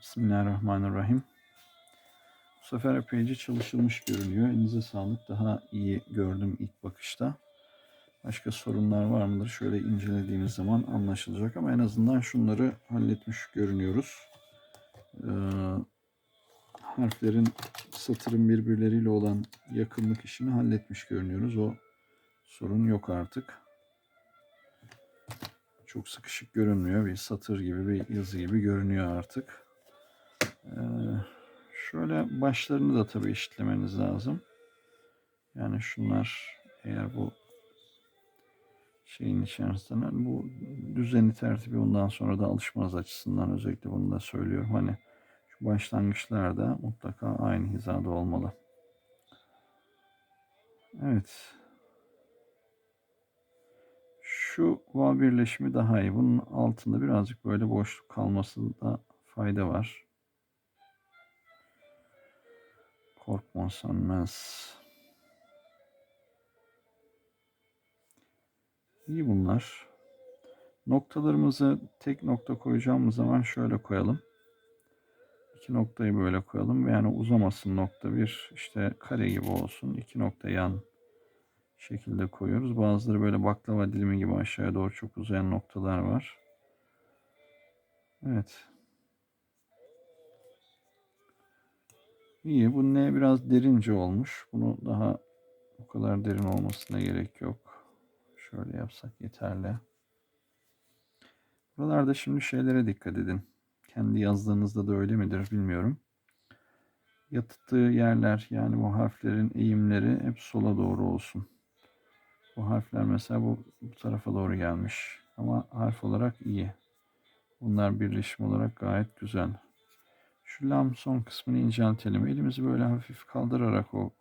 Bismillahirrahmanirrahim. Bu sefer epeyce çalışılmış görünüyor. Elinize sağlık. Daha iyi gördüm ilk bakışta. Başka sorunlar var mıdır? Şöyle incelediğimiz zaman anlaşılacak ama en azından şunları halletmiş görünüyoruz. Ee, harflerin satırın birbirleriyle olan yakınlık işini halletmiş görünüyoruz. O sorun yok artık. Çok sıkışık görünmüyor. Bir satır gibi bir yazı gibi görünüyor artık. Şöyle başlarını da tabii eşitlemeniz lazım. Yani şunlar eğer bu şeyin içerisinden bu düzeni tertibi ondan sonra da alışmanız açısından özellikle bunu da söylüyorum. Hani şu başlangıçlarda mutlaka aynı hizada olmalı. Evet. Şu vav birleşimi daha iyi. Bunun altında birazcık böyle boşluk kalmasında fayda var. Korkma sönmez. İyi bunlar. Noktalarımızı tek nokta koyacağımız zaman şöyle koyalım. İki noktayı böyle koyalım ve yani uzamasın nokta bir işte kare gibi olsun. İki nokta yan şekilde koyuyoruz. Bazıları böyle baklava dilimi gibi aşağıya doğru çok uzayan noktalar var. Evet. İyi. Bu ne biraz derince olmuş. Bunu daha bu kadar derin olmasına gerek yok. Şöyle yapsak yeterli. Buralarda şimdi şeylere dikkat edin. Kendi yazdığınızda da öyle midir bilmiyorum. Yatıttığı yerler yani bu harflerin eğimleri hep sola doğru olsun. Bu harfler mesela bu, bu tarafa doğru gelmiş. Ama harf olarak iyi. Bunlar birleşim olarak gayet güzel. Şu lam son kısmını inceltelim. Elimizi böyle hafif kaldırarak o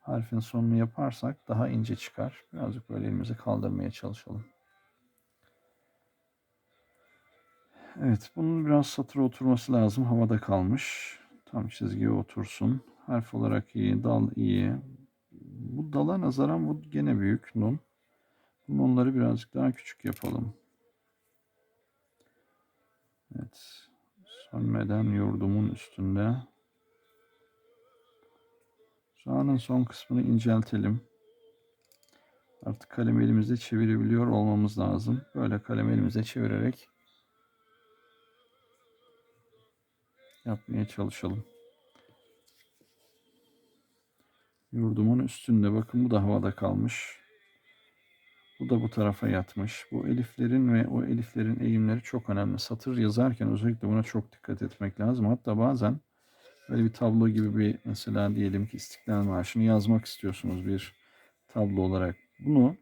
harfin sonunu yaparsak daha ince çıkar. Birazcık böyle elimizi kaldırmaya çalışalım. Evet, bunun biraz satıra oturması lazım. Havada kalmış. Tam çizgiye otursun. Harf olarak iyi, dal iyi. Bu dala nazaran bu gene büyük nun. Bunun onları birazcık daha küçük yapalım. Evet. Sönmeden yurdumun üstünde. Sağının son kısmını inceltelim. Artık kalemi elimizde çevirebiliyor olmamız lazım. Böyle kalemi elimizde çevirerek yapmaya çalışalım. Yurdumun üstünde. Bakın bu da havada kalmış. Bu da bu tarafa yatmış. Bu eliflerin ve o eliflerin eğimleri çok önemli. Satır yazarken özellikle buna çok dikkat etmek lazım. Hatta bazen böyle bir tablo gibi bir mesela diyelim ki İstiklal Marşı'nı yazmak istiyorsunuz bir tablo olarak. Bunu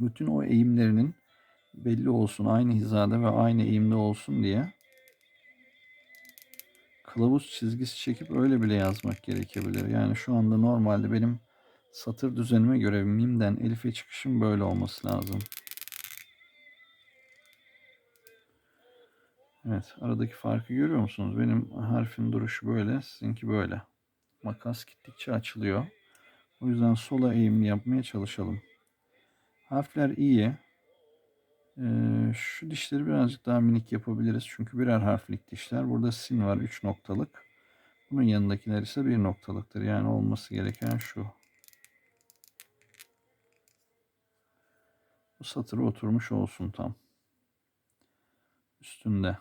bütün o eğimlerinin belli olsun, aynı hizada ve aynı eğimde olsun diye kılavuz çizgisi çekip öyle bile yazmak gerekebilir. Yani şu anda normalde benim satır düzenime göre mimden elife çıkışım böyle olması lazım. Evet aradaki farkı görüyor musunuz? Benim harfin duruşu böyle sizinki böyle. Makas gittikçe açılıyor. O yüzden sola eğimli yapmaya çalışalım. Harfler iyi. Ee, şu dişleri birazcık daha minik yapabiliriz. Çünkü birer harflik dişler. Burada sin var 3 noktalık. Bunun yanındakiler ise bir noktalıktır. Yani olması gereken şu. Bu satıra oturmuş olsun tam. Üstünde.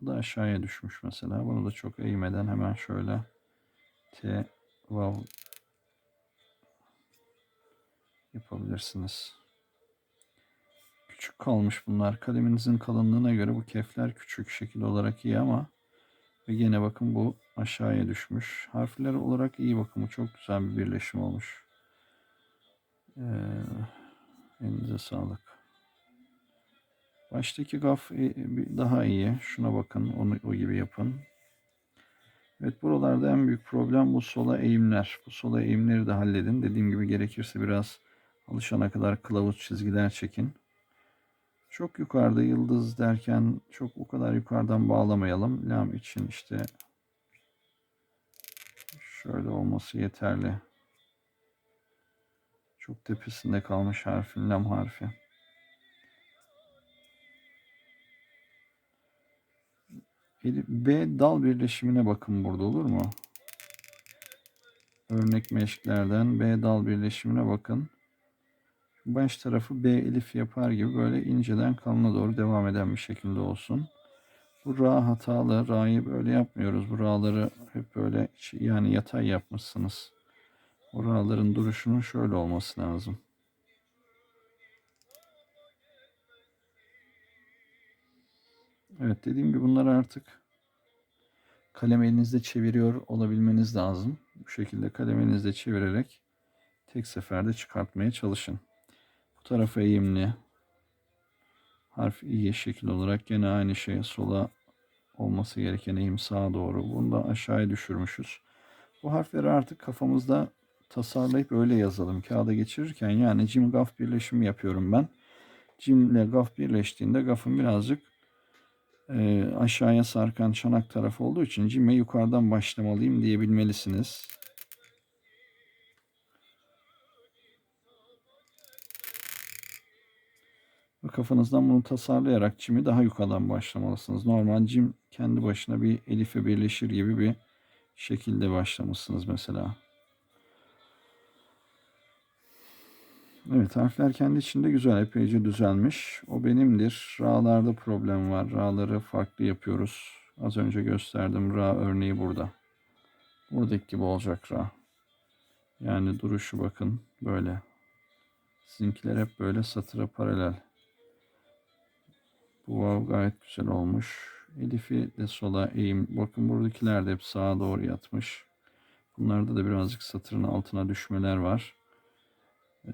Bu da aşağıya düşmüş mesela. Bunu da çok eğmeden hemen şöyle T vav yapabilirsiniz. Küçük kalmış bunlar. Kaleminizin kalınlığına göre bu kefler küçük şekil olarak iyi ama ve yine bakın bu aşağıya düşmüş. Harfler olarak iyi bakın bu çok güzel bir birleşim olmuş. Ee, elinize sağlık. Baştaki gaf e, daha iyi. Şuna bakın onu o gibi yapın. Evet buralarda en büyük problem bu sola eğimler. Bu sola eğimleri de halledin. Dediğim gibi gerekirse biraz alışana kadar kılavuz çizgiler çekin. Çok yukarıda yıldız derken çok o kadar yukarıdan bağlamayalım. Lam için işte şöyle olması yeterli. Çok tepesinde kalmış harfin lam harfi. B dal birleşimine bakın burada olur mu? Örnek meşklerden B dal birleşimine bakın. Baş tarafı B elif yapar gibi böyle inceden kalına doğru devam eden bir şekilde olsun. Bu ra hatalı. Ra'yı böyle yapmıyoruz. Bu ra'ları hep böyle ç- yani yatay yapmışsınız. O ra'ların duruşunun şöyle olması lazım. Evet dediğim gibi bunları artık kalem elinizde çeviriyor olabilmeniz lazım. Bu şekilde kalem elinizde çevirerek tek seferde çıkartmaya çalışın. Bu tarafa eğimli. Harf iyi şekil olarak gene aynı şey sola olması gereken eğim sağa doğru. Bunu da aşağıya düşürmüşüz. Bu harfleri artık kafamızda tasarlayıp öyle yazalım. Kağıda geçirirken yani cim gaf birleşimi yapıyorum ben. Cim ile gaf birleştiğinde gafın birazcık e, aşağıya sarkan çanak tarafı olduğu için cime yukarıdan başlamalıyım diyebilmelisiniz. Ve kafanızdan bunu tasarlayarak cimi daha yukarıdan başlamalısınız. Normal cim kendi başına bir elife birleşir gibi bir şekilde başlamışsınız mesela. Evet harfler kendi içinde güzel epeyce düzelmiş. O benimdir. Ra'larda problem var. Ra'ları farklı yapıyoruz. Az önce gösterdim. Ra örneği burada. Buradaki gibi olacak Ra. Yani duruşu bakın böyle. Sizinkiler hep böyle satıra paralel. Bu vav gayet güzel olmuş. Elif'i de sola eğim. Bakın buradakiler de hep sağa doğru yatmış. Bunlarda da birazcık satırın altına düşmeler var. Ee,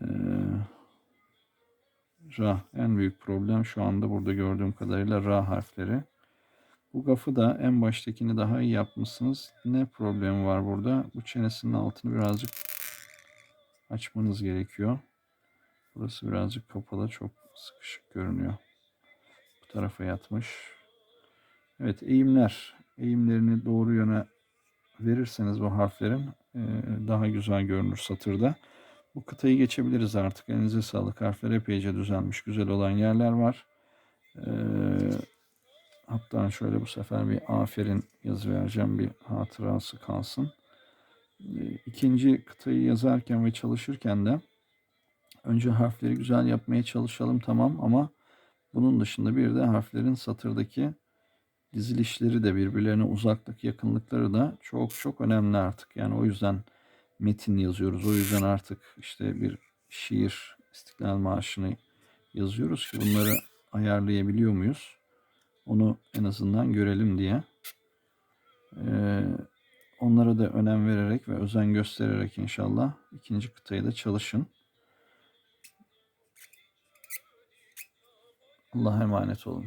ra en büyük problem şu anda burada gördüğüm kadarıyla ra harfleri. Bu gafı da en baştakini daha iyi yapmışsınız. Ne problemi var burada? Bu çenesinin altını birazcık açmanız gerekiyor. Burası birazcık kapalı, çok sıkışık görünüyor. Bu tarafa yatmış. Evet, eğimler. Eğimlerini doğru yöne verirseniz bu harflerin e, daha güzel görünür satırda. Bu kıtayı geçebiliriz artık. Elinize sağlık. Harfler epeyce düzenmiş. Güzel olan yerler var. Ee, hatta şöyle bu sefer bir aferin yazı vereceğim. Bir hatırası kalsın. Ee, ikinci kıtayı yazarken ve çalışırken de önce harfleri güzel yapmaya çalışalım tamam ama bunun dışında bir de harflerin satırdaki dizilişleri de birbirlerine uzaklık yakınlıkları da çok çok önemli artık. Yani o yüzden metin yazıyoruz. O yüzden artık işte bir şiir, İstiklal Marşı'nı yazıyoruz ki bunları ayarlayabiliyor muyuz? Onu en azından görelim diye. Ee, onlara da önem vererek ve özen göstererek inşallah ikinci kıtayı da çalışın. Allah'a emanet olun.